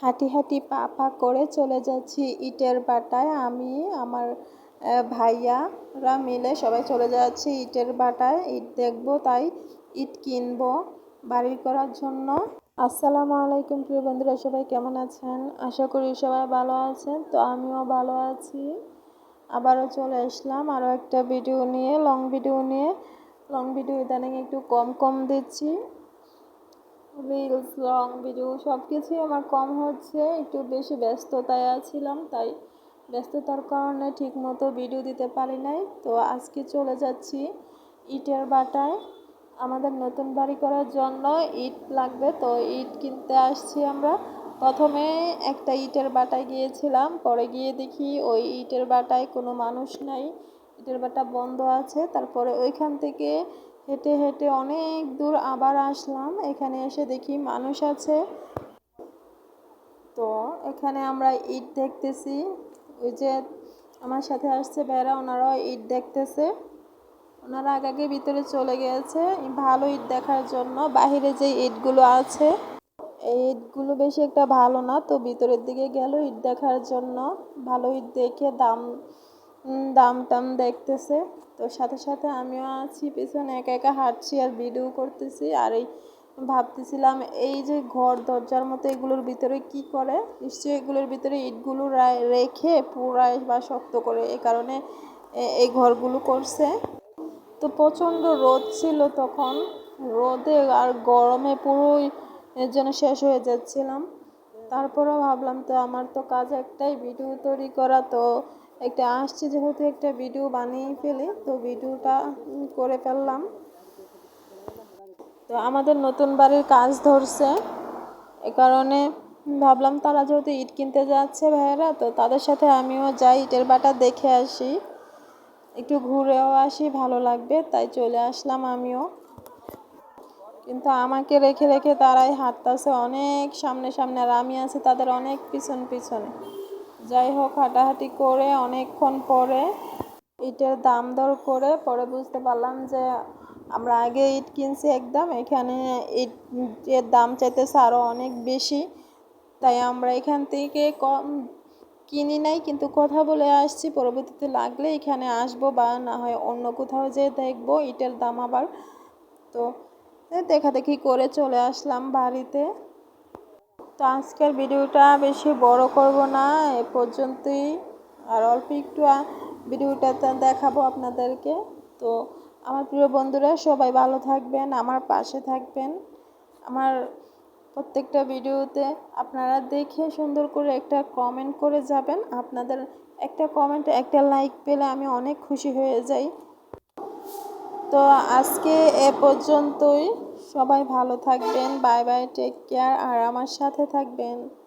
হাঁটি হাঁটি পা পা করে চলে যাচ্ছি ইটের বাটায়। আমি, আমার ভাইয়ারা মিলে সবাই চলে যাচ্ছি ইটের বাটায়। ইট দেখব, তাই ইট কিনবো বাড়ি করার জন্য। আসসালামু আলাইকুম, প্রিয় বন্ধুরা, সবাই কেমন আছেন? আশা করি সবাই ভালো আছেন। তো আমিও ভালো আছি। আবারও চলে আসলাম আরও একটা ভিডিও নিয়ে লং ভিডিও নিয়ে। লং ভিডিও ইদানিং একটু কম কম দিচ্ছি রিলস লং ভিডিও সব কিছুই আমার কম হচ্ছে। একটু বেশি ব্যস্ততায় আছিলাম, তাই ব্যস্ততার কারণে ঠিক মতো ভিডিও দিতে পারি নাই। তো আজকে চলে যাচ্ছি ইটের বাটায়। আমাদের নতুন বাড়ি করার জন্য ইট লাগবে, তো ইট কিনতে আসছি আমরা। প্রথমে একটা ইটের বাটায় গিয়েছিলাম, পরে গিয়ে দেখি ওই ইটের বাটায় কোনো মানুষ নাই। ইটের বাটা বন্ধ আছে, তারপরে ওইখান থেকে হেঁটে হেঁটে অনেক দূর আবার আসলাম। এখানে এসে দেখি মানুষ আছে। তো এখানে আমরা ইট দেখতেছি। ওই যে আমার সাথে আসছে বেড়া, ওনারাও ইট দেখতেছে। ওনারা আগে আগে ভিতরে চলে গিয়েছে। ভালো ইট দেখার জন্য। বাহিরে যে ইটগুলো আছে, এই ইটগুলো বেশি একটা ভালো না। তো ভিতরের দিকে গেল ইট দেখার জন্য। ভালো ইট দেখে দাম দাম টাম দেখতেছে। তো সাথে সাথে আমিও আছি, পিছনে একা একা হাঁটছি আর ভিডিও করতেছি। আর এই ভাবতেছিলাম, এই যে ঘর, দরজার মতো এগুলোর ভিতরে কি করে? নিশ্চয়ই এগুলোর ভিতরে ইটগুলো রেখে পুরাই বা শক্ত করে এই কারণে এই ঘরগুলো করছে। তো প্রচণ্ড রোদ ছিল তখন। রোদে আর গরমে পুরোই এর জন্য শেষ হয়ে যাচ্ছিলাম। তারপরেও ভাবলাম, তো আমার তো কাজ একটাই, ভিডিও তৈরি করা। তো একটা আসছি যেহেতু একটা ভিডিও বানিয়ে ফেলে, তো ভিডিওটা করে ফেললাম। তো আমাদের নতুন বাড়ির কাজ ধরছে, এ কারণে ভাবলাম তারা যেহেতু ইট কিনতে যাচ্ছে ভাইয়েরা, তো তাদের সাথে আমিও যাই, ইটের বাটা দেখে আসি। একটু ঘুরেও আসি, ভালো লাগবে, তাই চলে আসলাম আমিও। কিন্তু আমাকে রেখে রেখে তারাই হাঁটতেছে অনেক, সামনে সামনে আর আমি আছি তাদের অনেক পিছন পিছনে। যাই হোক হাঁটাহাঁটি করে অনেকক্ষণ পরে ইটের দাম দর করে পরে বুঝতে পারলাম যে আমরা আগে ইট কিনছি একদম, এখানে ইট এর দাম চাইতেছে আরও অনেক বেশি। তাই আমরা এখান থেকে কম কিনি নাই, কিন্তু কথা বলে আসছি, পরবর্তীতে লাগলে এখানে আসব বা না হয় অন্য কোথাও যেয়ে দেখব ইটের দাম আবার। তো দেখাদেখি করে চলে আসলাম বাড়িতে। তো আজকের ভিডিওটা বেশি বড় করব না, এ পর্যন্তই। আর অল্প একটু ভিডিওটা দেখাবো আপনাদেরকে। তো আমার প্রিয় বন্ধুরা, সবাই ভালো থাকবেন, আমার পাশে থাকবেন। আমার প্রত্যেকটা ভিডিওতে আপনারা দেখে সুন্দর করে একটা কমেন্ট করে যাবেন। আপনাদের একটা কমেন্ট একটা লাইক পেলে আমি অনেক খুশি হয়ে যাই। তো আজকে এ পর্যন্তই। সবাই ভালো থাকবেন বাই বাই টেক কেয়ার আর আমার সাথে থাকবেন।